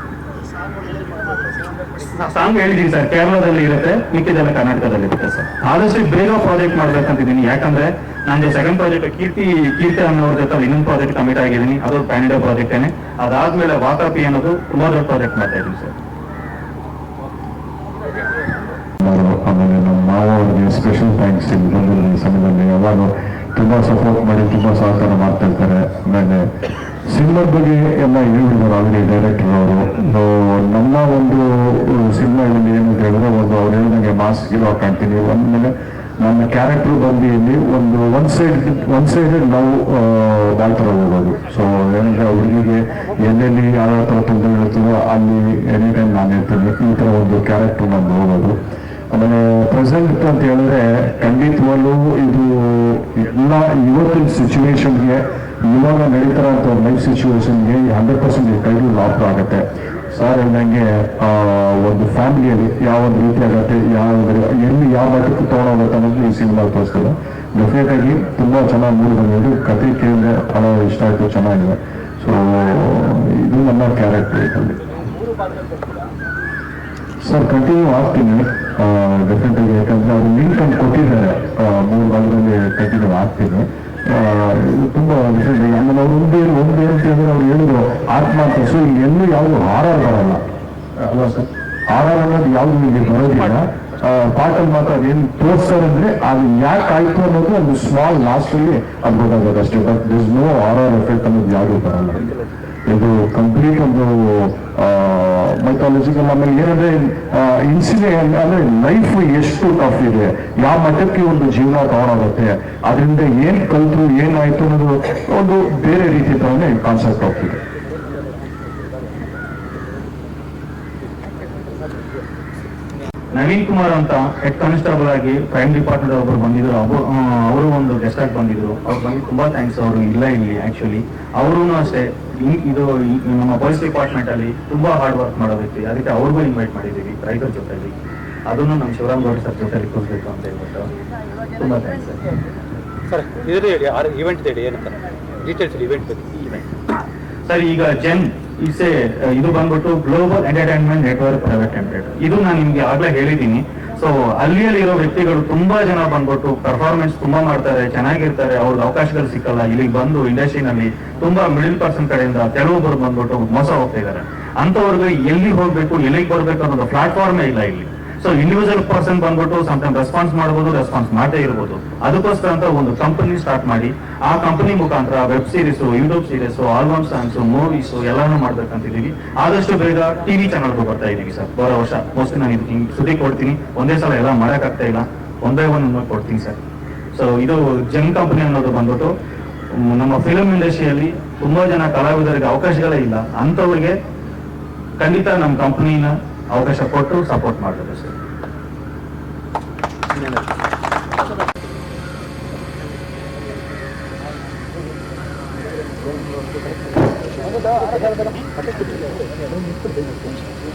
ಸಾಂಗ್ ಹೇಳಿದೀನಿ ಸರ್. ಕೇರಳದಲ್ಲಿ ಇರುತ್ತೆ ಮಿಕ್ಕಿದೆಲ್ಲ ಕರ್ನಾಟಕದಲ್ಲಿ ಇರುತ್ತೆ ಸರ್. ಆದಷ್ಟು ಬೇಗ ಪ್ರಾಜೆಕ್ಟ್ ಮಾಡ್ಬೇಕಂತಿದ್ದೀನಿ. ಯಾಕಂದ್ರೆ ನಂದು ಸೆಕೆಂಡ್ ಪ್ರಾಜೆಕ್ಟ್ ಕೀರ್ತಿ ಕೀರ್ತಿ ಅನ್ನೋರ ಜೊತೆ ಇನ್ನೊಂದು ಪ್ರಾಜೆಕ್ಟ್ ಕಮಿಟ್ ಆಗಿದ್ದೀನಿ. ಅದು ಪ್ಯಾನ್ ಪ್ರಾಜೆಕ್ಟ್ ಏನೆ. ಅದಾದ್ಮೇಲೆ ವಾತಾಪಿ ಅನ್ನೋದು ತುಂಬಾ ಪ್ರಾಜೆಕ್ಟ್ ಮಾಡ್ತಾ ಇದ್ದೀನಿ ಸರ್ ಸ್ಪೆಷಲ್ ಥ್ಯಾಂಕ್ಸ್ ಇಲ್ಲಿ ಸಮಯದಲ್ಲಿ ಯಾವಾಗ ತುಂಬ ಸಪೋರ್ಟ್ ಮಾಡಿ, ತುಂಬ ಸಹಕಾರ ಮಾಡ್ತಾ ಇರ್ತಾರೆ ಆಮೇಲೆ ಸಿನಿಮಾದ ಬಗ್ಗೆ ಎಲ್ಲ ಹೇಳಿದ್ರು ಆಗಲಿ ಡೈರೆಕ್ಟರ್ ಅವರು. ನಮ್ಮ ಒಂದು ಸಿನಿಮಾ ಏನಂತ ಹೇಳಿದ್ರೆ ಒಂದು ಅವ್ರು ಹೇಳಿದಂಗೆ ಮಾಸ್ ಹೀರೋ ಕಾಣ್ತೀನಿ ಒಂದ್ಮೇಲೆ ನನ್ನ ಕ್ಯಾರೆಕ್ಟರ್ ಬಂದು ಇಲ್ಲಿ ಒಂದು ಒನ್ ಸೈಡ್ ಒನ್ ಸೈಡೆಡ್ ನಾವು ಡಾಕ್ಟರ್ ಹೋಗೋದು ಸೊ ಏನಂದ್ರೆ ಹುಡುಗಿಗೆ ಎಲ್ಲೆಲ್ಲಿ ಯಾವ ಥರ ತೊಂದರೆ ಇರ್ತದೋ ಅಲ್ಲಿ ಎನಿ ಟೈಮ್ ನಾನು ಇರ್ತೀನಿ. ಈ ಥರ ಒಂದು ಕ್ಯಾರೆಕ್ಟರ್ ನಾನು ಹೋಗೋದು ಆಮೇಲೆ ಪ್ರೆಸೆಂಟ್ ಅಂತ ಹೇಳಿದ್ರೆ ಖಂಡಿತವಾಗ್ಲೂ ಇದು ಎಲ್ಲ ಇವತ್ತಿನ ಸಿಚುವೇಶನ್ಗೆ ಇವಾಗ ನಡೀತಾರಂತ ಲೈಫ್ ಸಿಚುವೇಶನ್ಗೆ ಹಂಡ್ರೆಡ್ ಪರ್ಸೆಂಟ್ ಈ ಟೈಟಲ್ ಲಾಕ್ ಆಗುತ್ತೆ. ಸರ್ ಹೇಳ್ದಂಗೆ ಒಂದು ಫ್ಯಾಮಿಲಿಯಲ್ಲಿ ಯಾವ ಒಂದು ರೀತಿಯಾಗತ್ತೆ ಯಾವ ಎಲ್ಲಿ ಯಾವ ಮಟ್ಟಕ್ಕೆ ತೊಗೊಂಡೋಗುತ್ತೆ ಅನ್ನೋದು ಈ ಸಿನಿಮಾ ತೋರಿಸ್ತದೆ. ಡೆಫಿನೆಟ್ ಆಗಿ ತುಂಬ ಚೆನ್ನಾಗಿ ಮೂಡಿ ಬಂದಿದೆ. ಕತೆ ಕೇಳಿದ್ರೆ ಬಹಳ ಇಷ್ಟ ಆಯಿತು, ಚೆನ್ನಾಗಿದೆ. ಸೊ ಇದು ನನ್ನ ಕ್ಯಾರೆಕ್ಟರ್ ಇದರಲ್ಲಿ. ಸರ್ ಕಂಟಿನ್ಯೂ ಆಗ್ತೀನಿ ಡೆಫಿನೆಟ್ ಆಗಿ ಯಾಕಂದ್ರೆ ಅವರು ಲಿಂಕ್ ಅಂತ ಕೊಟ್ಟಿದ್ದಾರೆ ಮೂರು ಭಾಗದಲ್ಲಿ ಕಂಟಿನ್ಯೂ ಆಗ್ತೀನಿ ತುಂಬಾ ವಿಶೇಷ. ಆಮೇಲೆ ಅವ್ರು ಒಂದು ಏನು ಒಂದು ಏನು ಅಂತ ಹೇಳಿದ್ರೆ ಅವ್ರು ಹೇಳಿದ್ರು ಆತ್ಮ ಅಂತ ಸೊ ಇಲ್ಲಿ ಎಲ್ಲೂ ಯಾವುದು ಆರ್ ಬರಲ್ಲ. ಅಲ್ವಾ ಸರ್? ಆರ್ ಆರ್ ಅನ್ನೋದು ಯಾವುದು ಇಲ್ಲಿ ಬರೋದಿಲ್ಲ. ಪಾಟಲ್ ಮಾತ್ರ ಅದೇನು ತೋರಿಸ್ತಾರೆ ಅಂದ್ರೆ ಅದು ಯಾಕೆ ಆಯ್ತು ಅನ್ನೋದು ಒಂದು ಸ್ಮಾಲ್ ಲಾಸ್ಟ್ ಅಲ್ಲಿ ಅದು ಗೊತ್ತಾಗುತ್ತೆ ಅಷ್ಟೇ. But this no R R effect ಅನ್ನೋದು ಯಾವುದು ಬರಲ್ಲ. ಇದು ಕಂಪ್ಲೀಟ್ ಒಂದು ಮೈಥಾಲಜಿಕಲ್ ಆಮೇಲೆ ಏನಂದ್ರೆ ಇನ್ಸಿಡೆಂಟ್ ಅಂದ್ರೆ ಲೈಫ್ ಎಷ್ಟು ಟಫ್ ಇದೆ, ಯಾವ ಮಟ್ಟಕ್ಕೆ ಒಂದು ಜೀವನ ತಗೊಂಡೋಗುತ್ತೆ ಅದರಿಂದ ಏನ್ ಕಲ್ತು ಏನಾಯ್ತು ಅನ್ನೋದು ಒಂದು ಬೇರೆ ರೀತಿ ತರನೇ ಕಾನ್ಸೆಪ್ಟ್ ಆಗ್ತಿದೆ. ನವೀನ್ ಕುಮಾರ್ ಅಂತ ಹೆಡ್ ಕಾನ್ಸ್ಟೇಬಲ್ ಆಗಿ ಕ್ರೈಮ್ ಡಿಪಾರ್ಟ್ಮೆಂಟ್ ಒಬ್ಬರು ಬಂದಿದ್ರು. ಅವರು ಅವರು ಒಂದು ಗೆಸ್ಟ್ ಆಗಿ ಬಂದಿದ್ರು. ಅವ್ರು ಬಂದು ತುಂಬಾ ಥ್ಯಾಂಕ್ಸ್ ಅವರು ಇಲ್ಲ ಇಲ್ಲಿ ಆಕ್ಚುಲಿ ಅವರು ಅಷ್ಟೇ. ಇದು ನಮ್ಮ ಪೊಲೀಸ್ ಡಿಪಾರ್ಟ್ಮೆಂಟ್ ಅಲ್ಲಿ ತುಂಬಾ ಹಾರ್ಡ್ ವರ್ಕ್ ಮಾಡೋದಿತ್ತು ಅದಕ್ಕೆ ಅವ್ರಿಗೂ ಇನ್ವೈಟ್ ಮಾಡಿದ್ದೀವಿ ರೈತರ ಜೊತೆಲಿ. ಅದನ್ನು ನಮ್ಮ ಶಿವರಾಮ್ ಗೌಡ ಸರ್ ಜೊತೆ ಕೂರಿಸಬೇಕು ಅಂತ ಹೇಳ್ಬಿಟ್ಟು ತುಂಬಾ ಥ್ಯಾಂಕ್ಸ್ ಸರ್ ಇದ್ರ ಹೇಳಿ ಆರು ಇವೆಂಟ್ ಹೇಳಿ ಏನಂತ? ಡೀಟೇಲ್ಸ್ ಇವೆಂಟ್ ಬಗ್ಗೆ. ಸರ್ ಈಗ ಜೆನ್ ಇಸೆ ಇದು ಬಂದ್ಬಿಟ್ಟು global entertainment network private limited ಇದು ನಾನು ನಿಮ್ಗೆ ಆಗ್ಲೇ ಹೇಳಿದ್ದೀನಿ. ಸೊ ಅಲ್ಲಿಯಲ್ಲಿ ಇರೋ ವ್ಯಕ್ತಿಗಳು ತುಂಬಾ ಜನ ಬಂದ್ಬಿಟ್ಟು ಪರ್ಫಾರ್ಮೆನ್ಸ್ ತುಂಬಾ ಮಾಡ್ತಾರೆ, ಚೆನ್ನಾಗಿರ್ತಾರೆ ಅವ್ರಿಗೆ ಅವಕಾಶಗಳು ಸಿಕ್ಕಲ್ಲ. ಇಲ್ಲಿ ಬಂದು ಇಂಡಸ್ಟ್ರಿನಲ್ಲಿ ತುಂಬಾ ಮಿಡಿಲ್ ಪರ್ಸನ್ ಕಡೆಯಿಂದ ಕೆಲವೊಬ್ಬರು ಬಂದ್ಬಿಟ್ಟು ಮೋಸ ಹೋಗ್ತಾ ಇದ್ದಾರೆ ಅಂತವ್ರಿಗೆ ಎಲ್ಲಿ ಹೋಗ್ಬೇಕು, ಎಲ್ಲಿಗೆ ಬರ್ಬೇಕು ಅನ್ನೋದು ಪ್ಲಾಟ್ಫಾರ್ಮೇ ಇಲ್ಲ ಇಲ್ಲಿ. ಸೊ ಇಂಡಿವಿಜುವಲ್ ಪರ್ಸನ್ ಬಂದ್ಬಿಟ್ಟು ಸಮ್ಟೈಮ್ ರೆಸ್ಪಾನ್ಸ್ ಮಾಡಬಹುದು ರೆಸ್ಪಾನ್ಸ್ ಮಾಡದೇ ಇರಬಹುದು ಅದಕ್ಕೋಸ್ಕರ ಅಂತ ಒಂದು ಕಂಪನಿ ಸ್ಟಾರ್ಟ್ ಮಾಡಿ, ಆ ಕಂಪನಿ ಮುಖಾಂತರ web series YouTube series album songs movies ಎಲ್ಲಾನು ಮಾಡ್ಬೇಕಂತಿದೀವಿ ಆದಷ್ಟು ಬೇಗ ಟಿವಿ ಚಾನಲ್ಗೂ ಬರ್ತಾ ಇದೀವಿ ಸರ್. ಬರೋ ವರ್ಷ. ಮೋಸ್ಟ್ಲಿ ನಾನು ಇದಕ್ಕೆ ಸುದ್ದಿ ಕೊಡ್ತೀನಿ. ಒಂದೇ ಸಲ ಎಲ್ಲ ಮಾಡೋಕ್ಕಾಗ್ತಾ ಇಲ್ಲ. ಒಂದೇ ಒಂದು ಕೊಡ್ತೀನಿ ಸರ್. ಸೊ ಇದು ಜಂಗ್ ಕಂಪನಿ ಅನ್ನೋದು ಬಂದ್ಬಿಟ್ಟು ನಮ್ಮ ಫಿಲ್ಮ್ ಇಂಡಸ್ಟ್ರಿಯಲ್ಲಿ ತುಂಬಾ ಜನ ಕಲಾವಿದರಿಗೆ ಅವಕಾಶಗಳೇ ಇಲ್ಲ. ಅಂಥವ್ರಿಗೆ ಖಂಡಿತ ನಮ್ಮ ಕಂಪನಿನ ಅವಕಾಶ ಕೊಟ್ಟು ಸಪೋರ್ಟ್ ಮಾಡಬೇಕು ಸರ್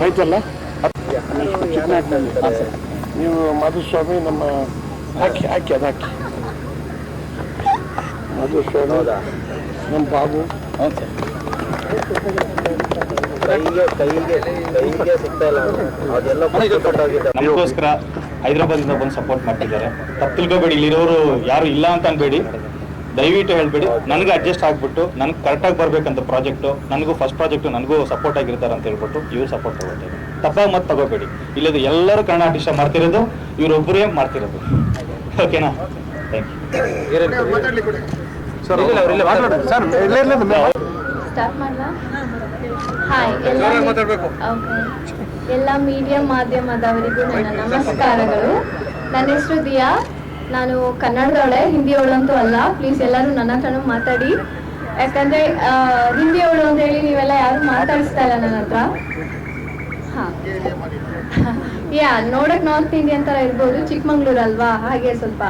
ಆಯ್ತಲ್ಲ? ನೀವು ಮಧುಸ್ವಾಮಿ ನಮ್ಮ ಹಾಕಿ ಹಾಕಿ ಅದು ಹಾಕಿ. ಮಧುಸ್ವಾಮಿ ನಮ್ಮ ಬಾಬು. ನಮಗೋಸ್ಕರ ಹೈದರಾಬಾದಿಂದ ಬಂದು ಸಪೋರ್ಟ್ ಮಾಡ್ತಿದ್ದಾರೆ. ತಪ್ಪು ತಿಳ್ಕೋಬೇಡಿ ಇಲ್ಲಿರೋರು ಯಾರು ಇಲ್ಲ ಅಂತ ಅನ್ಬೇಡಿ. ದಯವಿಟ್ಟು ಹೇಳ್ಬೇಡಿ. ನನಗೆ ಅಡ್ಜಸ್ಟ್ ಆಗ್ಬಿಟ್ಟು ನನ್ಗೆ ಕರೆಕ್ಟಾಗಿ ಬರ್ಬೇಕಂತ ಪ್ರಾಜೆಕ್ಟು ನನಗೂ ಫಸ್ಟ್ ಪ್ರಾಜೆಕ್ಟು ನನಗೂ ಸಪೋರ್ಟ್ ಆಗಿರ್ತಾರೆ ಅಂತ ಹೇಳ್ಬಿಟ್ಟು ಇವ್ರು ಸಪೋರ್ಟ್ ತಗೋತಾರೆ ತಪ್ಪಾಗಿ ಮತ್ತೆ ತಗೋಬೇಡಿ. ಇಲ್ಲದು ಎಲ್ಲರೂ ಕನ್ನಡ ಆರ್ಟಿಸ್ಟ್ ಮಾಡ್ತಿರೋದು ಇವರೊಬ್ಬರೇ ಮಾಡ್ತಿರೋದು. ಓಕೆನಾ ಥ್ಯಾಂಕ್ ಯು ಸ್ಟಾರ್ಟ್ ಮಾಡಲಾ? ಹಾಯ್ ಎಲ್ಲ ಓಕೆ ಎಲ್ಲ ಮೀಡಿಯಾ ಮಾಧ್ಯಮದವರಿಗೂ ನನ್ನ ನಮಸ್ಕಾರಗಳು. ನನ್ನ ಹೆಸರು ದಿಯಾ. ನಾನು ಕನ್ನಡದವಳೆ ಹಿಂದಿಯವಳಂತೂ ಅಲ್ಲ. ಪ್ಲೀಸ್ ಎಲ್ಲರೂ ನನ್ನ ಹತ್ರನೂ ಮಾತಾಡಿ. ಯಾಕಂದ್ರೆ ಹಿಂದಿಯವಳು ಅಂತ ಹೇಳಿ ನೀವೆಲ್ಲ ಯಾರು ಮಾತಾಡಿಸ್ತಾ ಇಲ್ಲ ನನ್ನ ಹತ್ರ. ಯಾ, ನೋಡಕ್ ನಾರ್ತ್ ಇಂಡಿಯನ್ ತರ ಇರ್ಬೋದು. ಚಿಕ್ಕಮಂಗ್ಳೂರು ಅಲ್ವಾ? ಹಾಗೆ ಸ್ವಲ್ಪ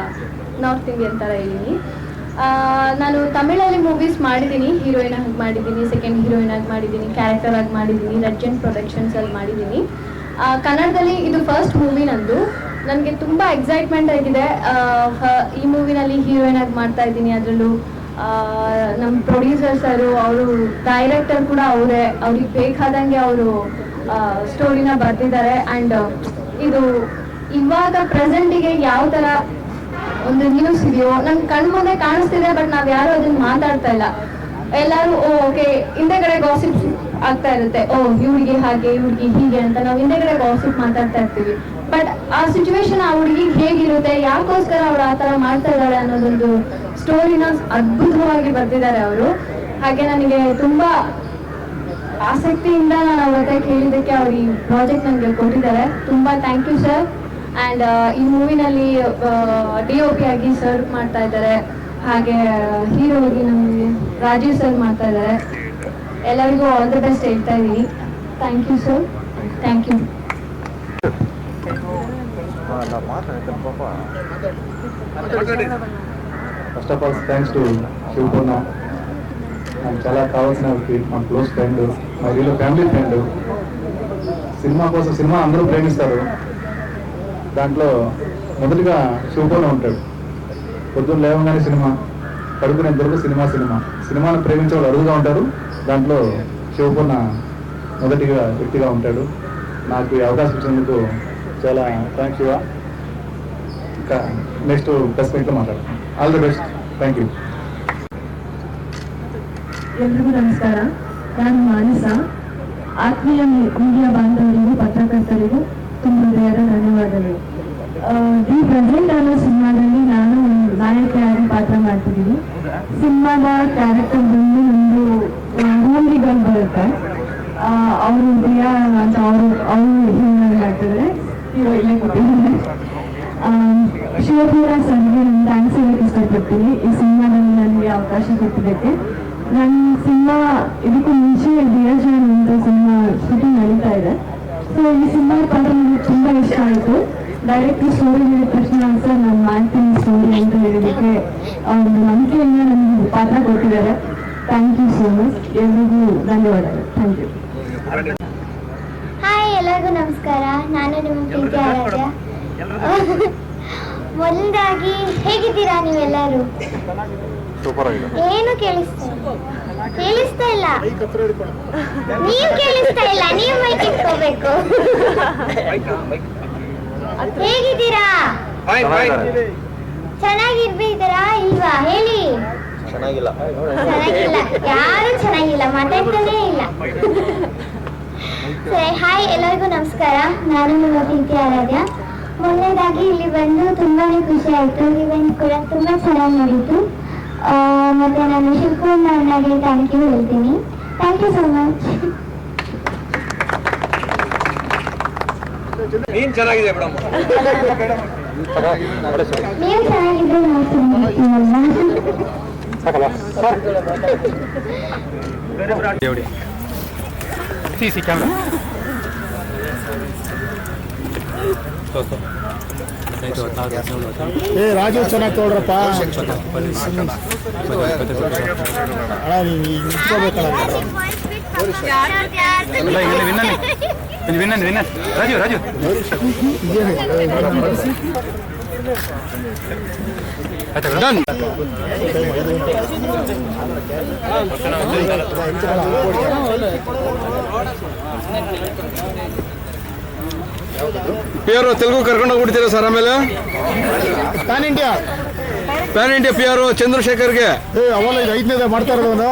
ನಾರ್ತ್ ಇಂಡಿಯನ್ ಥರ ಇದ್ದೀನಿ. ನಾನು ತಮಿಳಲ್ಲಿ ಮೂವೀಸ್ ಮಾಡಿದ್ದೀನಿ. ಹೀರೋಯಿನ್ ಆಗಿ ಮಾಡಿದ್ದೀನಿ. ಸೆಕೆಂಡ್ ಹೀರೋಯಿನ್ ಆಗಿ ಮಾಡಿದ್ದೀನಿ. ಕ್ಯಾರೆಕ್ಟರ್ ಆಗಿ ಮಾಡಿದ್ದೀನಿ. ರಜೆಂಟ್ ಪ್ರೊಡಕ್ಷನ್ಸಲ್ಲಿ ಮಾಡಿದ್ದೀನಿ. ಕನ್ನಡದಲ್ಲಿ ಇದು ಫಸ್ಟ್ ಮೂವಿ ನಂದು. ನನಗೆ ತುಂಬ ಎಕ್ಸೈಟ್ಮೆಂಟ್ ಆಗಿದೆ. ಈ ಮೂವಿನಲ್ಲಿ ಹೀರೋಯಿನ್ ಆಗಿ ಮಾಡ್ತಾ ಇದ್ದೀನಿ ಅದರಲ್ಲೂ. ನಮ್ಮ ಪ್ರೊಡ್ಯೂಸರ್ ಸರು, ಅವರು ಡೈರೆಕ್ಟರ್ ಕೂಡ ಅವರೇ. ಅವ್ರಿಗೆ ಬೇಕಾದಂಗೆ ಅವರು ಸ್ಟೋರಿನ ಬರ್ತಿದ್ದಾರೆ ಆ್ಯಂಡ್ ಇದು ಇವಾಗ ಪ್ರೆಸೆಂಟಿಗೆ ಯಾವ ಥರ ಒಂದು ನ್ಯೂಸ್ ಇದೆಯೋ ನನ್ ಕಣ್ಮುಂದೆ ಕಾಣಿಸ್ತಿದೆ ಬಟ್ ನಾವ್ ಯಾರು ಅದನ್ನ ಮಾತಾಡ್ತಾ ಇಲ್ಲ. ಎಲ್ಲರೂ, ಓ, ಓಕೆ ಹಿಂದೆಗಡೆ ಗಾಸಿಪ್ ಆಗ್ತಾ ಇರುತ್ತೆ. ಓ, ಇವ್ರಿಗೆ ಹಾಗೆ, ಇವ್ರಿಗೆ ಹೀಗೆ ಅಂತ ನಾವು ಹಿಂದೆಗಡೆ ಗಾಸಿಪ್ ಮಾತಾಡ್ತಾ ಇರ್ತೀವಿ. ಬಟ್ ಆ ಸಿಚುವೇಶನ್ ಆ ಹುಡುಗಿಗೆ ಹೇಗಿರುತ್ತೆ? ಯಾಕೋಸ್ಕರ ಅವ್ರು ಆ ತರ ಮಾಡ್ತಾ ಇದ್ದಾರೆ ಅನ್ನೋದೊಂದು ಸ್ಟೋರಿನ ಅದ್ಭುತವಾಗಿ ಬರ್ತಿದ್ದಾರೆ ಅವರು. ಹಾಗೆ ನನಗೆ ತುಂಬಾ ಆಸಕ್ತಿಯಿಂದ ನಾನು ಅವ್ರ ಕೇಳಿದ್ದಕ್ಕೆ ಅವ್ರು ಈ ಪ್ರಾಜೆಕ್ಟ್ ನನಗೆ ಕೊಟ್ಟಿದ್ದಾರೆ. ತುಂಬಾ ಥ್ಯಾಂಕ್ ಯು ಸರ್ ಆ್ಯಂಡ್ ಈ ಮೂವಿನಲ್ಲಿ ಡಿ ಒ ಪಿ ಆಗಿ ಸರ್ವ್ ಮಾಡ್ತಾ ಇದ್ದಾರೆ. ಹಾಗೆ ಹೀರೋ ಆಗಿ ನಮಗೆ ರಾಜೀವ್ ಸರ್ ಮಾಡ್ತಾ ಇದ್ದಾರೆ. ಎಲ್ಲರಿಗೂ ಆಲ್ ದ ಬೆಸ್ಟ್ ಹೇಳ್ತಾ ಇದ್ದೀನಿ. Thank you sir thank you first of all thanks to Shivapurna నాకు చాలా కావాల్సిన వ్యక్తి మా క్లోజ్ ఫ్రెండ్ మా వీళ్ళ ఫ్యామిలీ ఫ్రెండ్ సినిమా కోసం సినిమా అందరూ ప్రేమిస్తారు. దాంట్లో మొదటిగా శివపూర్ణ ఉంటాడు. పొద్దున్న లేవగానే సినిమా పడుకునేంతవరకు సినిమా సినిమా. సినిమాను ప్రేమించే వాళ్ళు అరుదుగా ఉంటారు. దాంట్లో శివపూర్ణ మొదటిగా వ్యక్తిగా ఉంటాడు. నాకు ఈ అవకాశం ఇచ్చినందుకు చాలా థ్యాంక్స్ శివ ఇంకా నెక్స్ట్ ప్రెస్ మీట్లో మాట్లాడతాం all the best thank you ಎಲ್ರಿಗೂ ನಮಸ್ಕಾರ ನಾನು ಮಾನಸ ಆತ್ಮೀಯ ಮೀಡಿಯಾ ಬಾಂಧವರಿಗೂ ಪತ್ರಕರ್ತರಿಗೂ ತುಂಬ ಹೃದಯದ ಧನ್ಯವಾದಗಳು ದಿ ಪ್ರೆಸೆಂಟ್ ಅನ್ನೋ ಸಿನಿಮಾದಲ್ಲಿ ನಾನು ಒಂದು ನಾಯಕಿಯಾಗಿ ಪಾತ್ರ ಮಾಡ್ತಿದ್ದೀನಿ ಸಿನಿಮಾದ ಕ್ಯಾರೆಕ್ಟರ್ ಬಂದು ಒಂದು ಹೋಮ್ಲಿ ಗರ್ಲ್ ಬರುತ್ತೆ ಅವರು ದಿಯಾ ಅಂತ ಅವರು ಅವರು ಹೀರೋಯಿನ್ ಮಾಡ್ತಿದ್ದಾರೆ ಹೀರೋ ಇಲ್ಲೇ ಕೂತಿದ್ದಾರೆ ಶಿವಪುರ ಸರ್ಗೆ ನಾನು ಇಷ್ಟಪಡ್ತೀನಿ. ಈ ಸಿನಿಮಾದಲ್ಲಿ ನನಗೆ ಅವಕಾಶ ಕೊಟ್ಟಿದ್ದಕ್ಕೆ. ನನ್ನ ಸಿನಿಮಾ ಇದಕ್ಕೂ ಮುಂಚೆ ಡಿಯರ್ಜನ್ ಅಂತ ಸಿನಿಮಾ ಶೂಟಿಂಗ್ ನಡೀತಾ ಇದೆ. ಸೊ ಈ ಸಿನಿಮಾ ಪಾತ್ರ ನನಗೆ ತುಂಬ ಇಷ್ಟ ಆಯಿತು. ಡೈರೆಕ್ಟ್ ಸ್ಟೋರಿ ಹೇಳಿದ ತಕ್ಷಣ ಸರ್, ನಾನು ಮಾಡ್ತೀನಿ ಸ್ಟೋರಿ ಅಂತ ಹೇಳಿದಕ್ಕೆ ಒಂದು ನಂಬಿಕೆಯಿಂದ ನನಗೆ ಪಾತ್ರ ಕೊಟ್ಟಿದ್ದಾರೆ. ಥ್ಯಾಂಕ್ ಯು ಸೋ ಮಚ್ ಎಲ್ರಿಗೂ ಧನ್ಯವಾದಗಳು. ಥ್ಯಾಂಕ್ ಯು ನಮಸ್ಕಾರ ನಾನು ನಿಮ್ಮ ಪ್ರೀತಿ ಆರಾಧ್ಯ. ಮೊದಲಾಗಿ ಹೇಗಿದ್ದೀರಾ ನೀವೆಲ್ಲರೂ? ಏನು ಕೇಳಿಸ್ತಾ ಇಲ್ಲ? ಕೇಳಿಸ್ತಾ ಇಲ್ಲ? ನೀವು ಕೇಳಿಸ್ತಾ ಇಲ್ಲ ನೀವು ಮೈಕ್ ಇಟ್ಕೋಬೇಕು. ಹೇಗಿದ್ದೀರಾ? ಚೆನ್ನಾಗಿರ್ಬಿದ್ದೀರಾ ಇಲ್ವಾ? ಹೇಳಿ. ಚೆನ್ನಾಗಿಲ್ಲ. ಚೆನ್ನಾಗಿಲ್ಲ. ಯಾರು ಚೆನ್ನಾಗಿಲ್ಲ? ಮಾತಾಡ್ತಾನೇ ಇಲ್ಲ. ಹಾಯ್ ಎಲ್ಲರಿಗೂ ನಮಸ್ಕಾರ. ನಾನು ನಿಮ್ಮ ಪ್ರೀತಿ ಆರಾಧ್ಯ. ಮೊದಲನೇದಾಗಿ ಇಲ್ಲಿ ಬಂದು ತುಂಬಾನೇ ಖುಷಿ ಆಯ್ತು. ಇವೆಂಟ್ ಕೂಡ ತುಂಬಾ ಚೆನ್ನಾಗಿ ನಡೀತು. ಮತ್ತೆ ನಾನು ಶಿವಕುಮಾರ್ ಅಣ್ಣಗೆ ಥ್ಯಾಂಕ್ ಯು ಹೇಳ್ತೀನಿ. ಥ್ಯಾಂಕ್ ಯು ಸೋ ಮಚ್ ನೀನ್ ಚೆನ್ನಾಗಿದೆ ಮೇಡಮ್ ನೀವು ಚೆನ್ನಾಗಿದ್ರೆ ನಾವು ಚೆನ್ನಾಗಿರ್ತೀವಲ್ವಾ? ಸಿ ಕ್ಯಾಮ್ರಾ ಏ ರಾಜು ಚೆನ್ನಾಗಿ ತೊಗೊಳ್ರಪ್ಪ. ವಿನ್ನನ್ ವಿನ್ನನ್ ರಾಜು ರಾಜು. ಡನ್. ಆರ್ ತೆಲುಗು ಕರ್ಕೊಂಡು ಹೋಗ್ಬಿಡ್ತೀರಾ ಸರ್ ಆಮೇಲೆ? Pan India. ಪ್ಯಾನ್ ಇಂಡಿಯಾ ಪಿಯರು ಚಂದ್ರಶೇಖರ್ಗೆ. ಏ ಅವಲ್ಲ ಇದು ಐದನೇದೇ ಮಾಡ್ತಾ ಇರೋದು